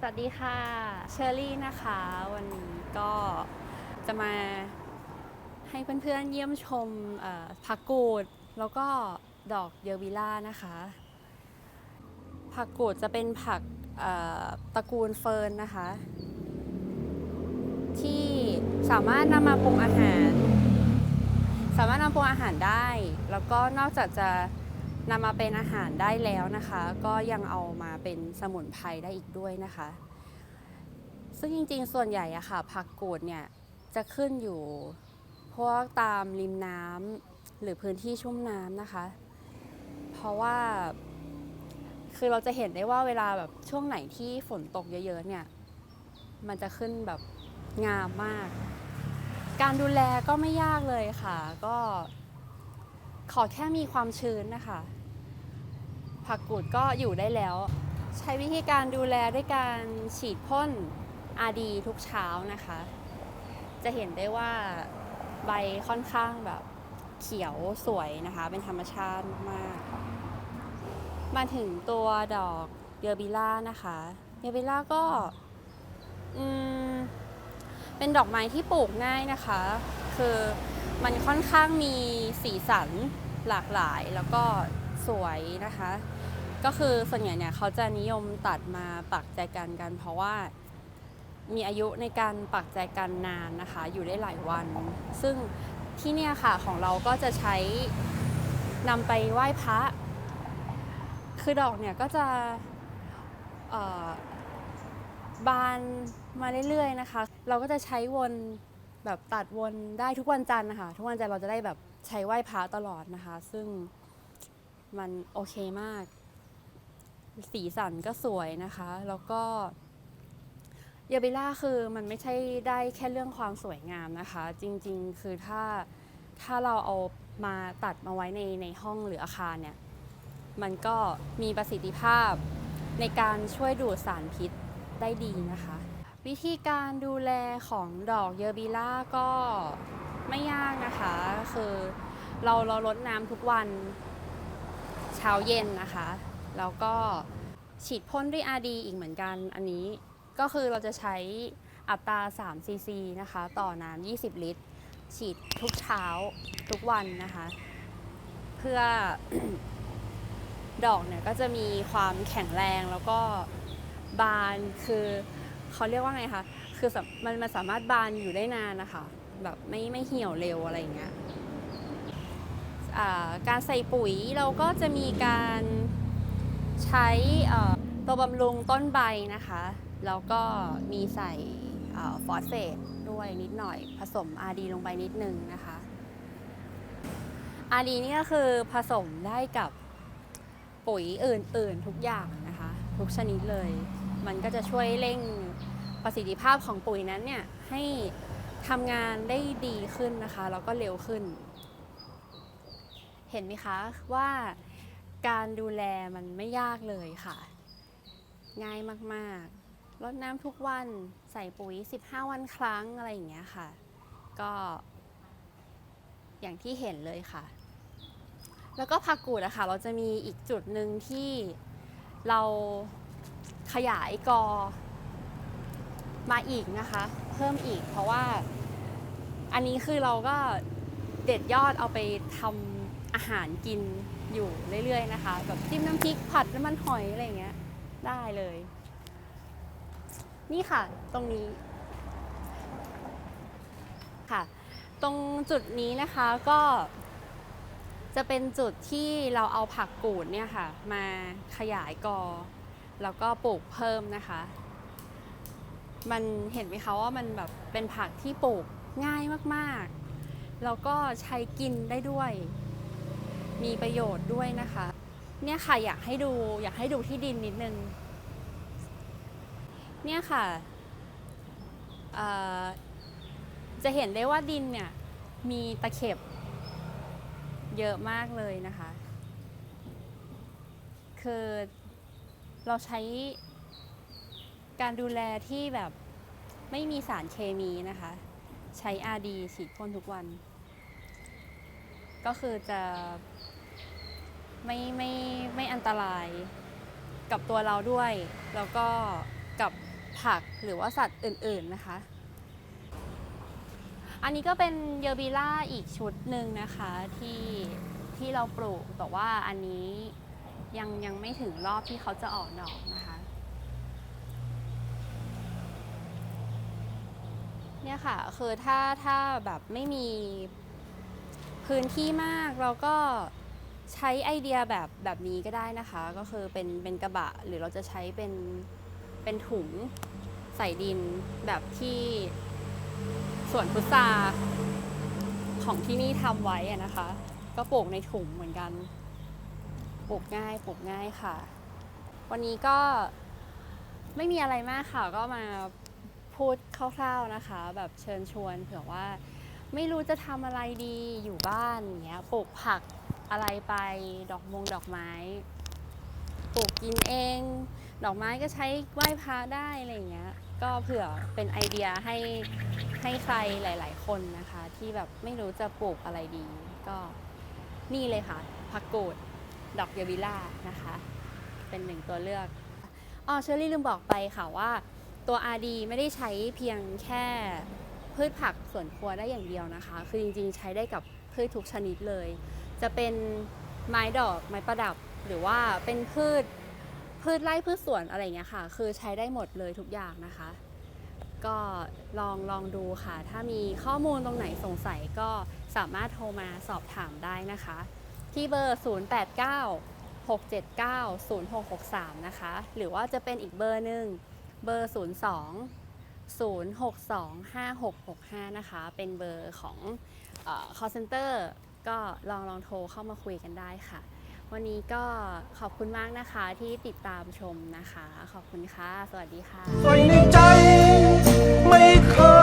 สวัสดีค่ะ เชอรี่นะคะ วันนี้ก็จะมาให้เพื่อนๆเยี่ยมชมผักกูด แล้วก็ดอกเยอวิล่านะคะ ผักกูดจะเป็นผักตระกูลเฟิร์นนะคะ ที่สามารถนำมาปรุงอาหาร สามารถนำปรุงอาหารได้ แล้วก็นอกจากจะ นำมาเป็นอาหารได้แล้วนะคะ ก็ยังเอามาเป็นสมุนไพรได้อีกด้วยนะคะ ซึ่งจริงๆ ส่วนใหญ่อะค่ะผักกูดเนี่ยจะขึ้นอยู่พวกตามริมน้ำหรือพื้นที่ชุ่มน้ำนะคะ เพราะว่าคือเราจะเห็นได้ว่าเวลาแบบช่วงไหนที่ฝนตกเยอะๆเนี่ย มันจะขึ้นแบบงามมาก การดูแลก็ไม่ยากเลยค่ะ ก็ขอแค่มีความชื้นนะคะ ผักกูดก็อยู่ได้แล้ว ใช้วิธีการดูแลด้วยการฉีดพ่นอาดีทุกเช้านะคะ จะเห็นได้ว่าใบค่อนข้างแบบเขียวสวยนะคะ เป็นธรรมชาติมากๆมาถึงตัวดอกเยอบิล่านะคะเยอบิล่าก็เป็นดอกไม้ที่ปลูกง่ายนะคะ คือมันค่อนข้างมีสีสันหลากหลายแล้วก็ สวยนะคะ ก็คือส่วนใหญ่เนี่ยเขาจะนิยมตัดมาปักใจกันกัน เพราะว่ามีอายุในการปักใจกันนานนะคะ อยู่ได้หลายวัน ซึ่งที่เนี่ยค่ะของเราก็จะใช้นำไปไหว้พระ คือดอกเนี่ยก็จะบานมาเรื่อยๆนะคะ เราก็จะใช้วนแบบตัดวนได้ทุกวันจันทร์นะคะ ทุกวันจันทร์เราจะได้แบบใช้ไหว้พระตลอดนะคะ ซึ่ง มันโอเคมาก สีสันก็สวยนะคะ แล้วก็ยาบิล่าคือมันไม่ใช่ได้แค่เรื่องความสวยงามนะคะ จริงๆ คือถ้าถ้าเราเอามาตัดมาไว้ในในห้องหรืออาคารเนี่ย มันก็มีประสิทธิภาพในการช่วยดูดสารพิษได้ดีนะคะ วิธีการดูแลของดอกเยอร์บิล่าก็ไม่ยากนะคะ คือเราเราลดน้ำทุกวัน เช้าเย็นนะคะ แล้วก็ฉีดพ่นด้วย RD อีกเหมือนกันอันนี้ก็คือเราจะใช้อัตรา3 cc นะคะ ต่อน้ำ20 ลิตร ฉีดทุกเช้าทุกวันนะคะ เพื่อดอกเนี่ยก็จะมีความแข็งแรงแล้วก็บานคือเขาเรียกว่าไงคะ คือมันมันสามารถบานอยู่ได้นานนะคะ แบบไม่ไม่เหี่ยวเร็วอะไรอย่างเงี้ย การใส่ปุ๋ยเราก็จะมีการใช้ตัวบำรุงต้นใบนะคะ แล้วก็มีใส่ฟอสเฟตด้วยนิดหน่อยผสม RD ลงไปนิดนึงนะคะ RD นี่ก็คือผสมได้กับปุ๋ยอื่นๆทุกอย่างนะคะ ทุกชนิดเลย มันก็จะช่วยเร่งประสิทธิภาพของปุ๋ยนั้นเนี่ยให้ทำงานได้ดีขึ้นนะคะ แล้วก็เร็วขึ้น เห็นไหมคะว่าการดูแลมันไม่ยากเลยค่ะ ง่ายมากๆรดน้ำทุกวันใส่ปุ๋ย 15 วันครั้งอะไรอย่างเงี้ยค่ะ ก็ อย่างที่เห็นเลยค่ะ แล้วก็ผักกูดอะค่ะเราจะมีอีกจุดหนึ่งที่เราขยายกอมาอีกนะคะ เพิ่มอีกเพราะว่า อันนี้คือเราก็เด็ดยอดเอาไปทำ อาหารกินอยู่เรื่อยๆนะคะแบบจิ้มน้ำพริกผัดน้ำมันหอยอะไรเงี้ยได้เลย นี่ค่ะตรงนี้ค่ะ ตรงจุดนี้นะคะก็จะเป็นจุดที่เราเอาผักกูดเนี่ยค่ะ มาขยายกอ แล้วก็ปลูกเพิ่มนะคะ มันเห็นไหมคะว่ามันแบบเป็นผักที่ปลูกง่ายมากๆ แล้วก็ใช้กินได้ด้วย มีประโยชน์ด้วยนะคะ เนี่ยค่ะอยากให้ดูอยากให้ดูที่ดินนิดนึง เนี่ยค่ะจะเห็นได้ว่าดินเนี่ยมีตะเข็บเยอะมากเลยนะคะ คือเราใช้การดูแลที่แบบไม่มีสารเคมีนะคะ ใช้ RD ฉีดพ่นทุกวัน ก็คือจะไม่ไม่ไม่อันตรายกับตัวเราด้วย แล้วก็กับผักหรือว่าสัตว์อื่นๆนะคะ อันนี้ก็เป็นเยอร์บิล่าอีกชุดหนึ่งนะคะที่ที่เราปลูกแต่ว่าอันนี้ยังยังไม่ถึงรอบที่เขาจะออกดอกนะคะ เนี่ยค่ะคือถ้าถ้าแบบไม่มี พื้นที่มากเราก็ใช้ไอเดียแบบแบบนี้ก็ได้นะคะ ก็คือเป็นเป็นกระบะหรือเราจะใช้เป็นเป็นถุงใส่ดินแบบที่สวนพุทราของที่นี่ทำไว้นะคะ ก็ปลูกในถุงเหมือนกันปลูกง่ายปลูกง่ายค่ะ วันนี้ก็ไม่มีอะไรมากค่ะก็มาพูดคร่าวๆนะคะ แบบเชิญชวนเผื่อว่า ไม่รู้จะทำอะไรดีอยู่บ้านอย่างเงี้ยปลูกผักอะไรไปดอกมงดอกไม้ปลูกกินเอง ดอกไม้ก็ใช้ไหว้พระได้อะไรอย่างเงี้ยก็เผื่อเป็นไอเดียให้ให้ใครหลาย ๆ คนนะคะ ที่แบบไม่รู้จะปลูกอะไรดี ก็นี่เลยค่ะผักกูดดอกเยบิล่านะคะ เป็นหนึ่งตัวเลือกอ๋อเชอรี่ลืมบอกไปค่ะว่าตัว RD ไม่ได้ใช้เพียงแค่ พืชผักสวนครัวได้อย่างเดียวนะคะ คือจริงๆ ใช้ได้กับพืชทุกชนิดเลย จะเป็นไม้ดอกไม้ประดับ หรือว่าเป็นพืชพืชไร่พืชสวนอะไรอย่างเงี้ยค่ะ คือใช้ได้หมดเลยทุกอย่างนะคะ ก็ลองลองดูค่ะ ถ้ามีข้อมูลตรงไหนสงสัยก็สามารถโทรมาสอบถามได้นะคะ ที่เบอร์ 089 679 0663 นะคะ หรือว่าจะเป็นอีกเบอร์หนึ่งเบอร์ 02 062 5665 นะคะ เป็นเบอร์ของอ call center ก็ลองลองโทรเข้ามาคุยกันได้ค่ะ วันนี้ก็ขอบคุณมากนะคะที่ติดตามชมนะคะ ขอบคุณค่ะ สวัสดีค่ะไในใจไม่เคย